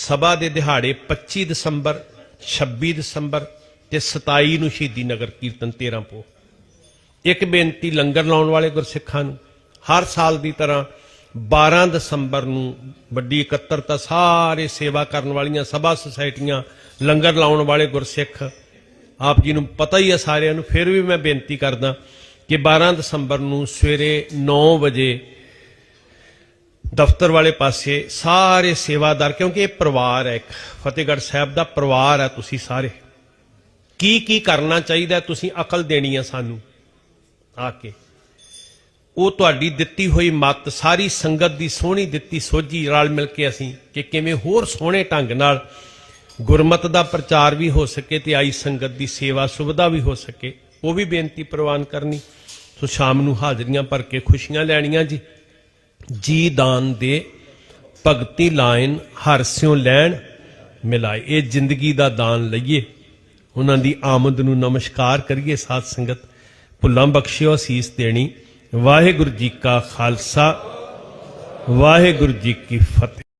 ਸਭਾ ਦੇ ਦਿਹਾੜੇ 25 ਦਸੰਬਰ 26 ਦਸੰਬਰ ਤੇ 27 ਨੂੰ ਸ਼ਹੀਦੀ ਨਗਰ ਕੀਰਤਨ 13 ਪੋ ਇੱਕ ਬੇਨਤੀ ਲੰਗਰ ਲਾਉਣ ਵਾਲੇ ਗੁਰਸਿੱਖਾਂ ਨੂੰ, ਹਰ ਸਾਲ ਦੀ ਤਰ੍ਹਾਂ 12 ਦਸੰਬਰ ਨੂੰ ਵੱਡੀ ਇਕੱਤਰਤਾ ਸਾਰੇ ਸੇਵਾ ਕਰਨ ਵਾਲੀਆਂ ਸਭਾ ਸੁਸਾਇਟੀਆਂ ਲੰਗਰ ਲਾਉਣ ਵਾਲੇ ਗੁਰਸਿੱਖ, ਆਪ ਜੀ ਨੂੰ ਪਤਾ ਹੀ ਹੈ ਸਾਰਿਆਂ ਨੂੰ, ਫਿਰ ਵੀ ਮੈਂ ਬੇਨਤੀ ਕਰਦਾ ਕਿ 12 ਦਸੰਬਰ ਨੂੰ ਸਵੇਰੇ 9 ਵਜੇ ਦਫ਼ਤਰ ਵਾਲੇ ਪਾਸੇ ਸਾਰੇ ਸੇਵਾਦਾਰ, ਕਿਉਂਕਿ ਇਹ ਪਰਿਵਾਰ ਹੈ, ਇੱਕ ਫਤਿਹਗੜ੍ਹ ਸਾਹਿਬ ਦਾ ਪਰਿਵਾਰ ਹੈ ਤੁਸੀਂ ਸਾਰੇ। ਕੀ ਕੀ ਕਰਨਾ ਚਾਹੀਦਾ ਤੁਸੀਂ ਅਕਲ ਦੇਣੀ ਹੈ ਸਾਨੂੰ? ਆ ਕੇ। ਉਹ ਤੁਹਾਡੀ ਦਿੱਤੀ ਹੋਈ ਮੱਤ, ਸਾਰੀ ਸੰਗਤ ਦੀ ਸੋਹਣੀ ਦਿੱਤੀ ਸੋਝੀ ਰਲ ਮਿਲ ਕੇ ਅਸੀਂ ਕਿ ਕਿਵੇਂ ਹੋਰ ਸੋਹਣੇ ਢੰਗ ਨਾਲ ਗੁਰਮਤ ਦਾ ਪ੍ਰਚਾਰ ਵੀ ਹੋ ਸਕੇ ਤੇ ਆਈ ਸੰਗਤ ਦੀ ਸੇਵਾ ਸੁਵਿਧਾ ਵੀ ਹੋ ਸਕੇ। ਉਹ ਵੀ ਬੇਨਤੀ ਪ੍ਰਵਾਨ ਕਰਨੀ। ਸੋ ਸ਼ਾਮ ਨੂੰ ਹਾਜ਼ਰੀਆਂ ਭਰ ਕੇ ਖੁਸ਼ੀਆਂ ਲੈਣੀਆਂ ਜੀ। ਜੀ ਦਾਨ ਦੇ ਭਗਤੀ ਲਾਇਨ ਹਰ ਸਿਉ ਲੈਣ ਮਿਲਾਏ। ਇਹ ਜ਼ਿੰਦਗੀ ਦਾ ਦਾਨ ਲਈਏ। ਉਹਨਾਂ ਦੀ ਆਮਦ ਨੂੰ ਨਮਸਕਾਰ ਕਰੀਏ। ਸਾਧ ਸੰਗਤ, ਭੁੱਲਾਂ ਬਖਸ਼ਿਓ ਅਸੀਸ ਦੇਣੀ। ਵਾਹਿਗੁਰੂ ਜੀ ਕਾ ਖਾਲਸਾ, ਵਾਹਿਗੁਰੂ ਜੀ ਕੀ ਫਤਿਹ।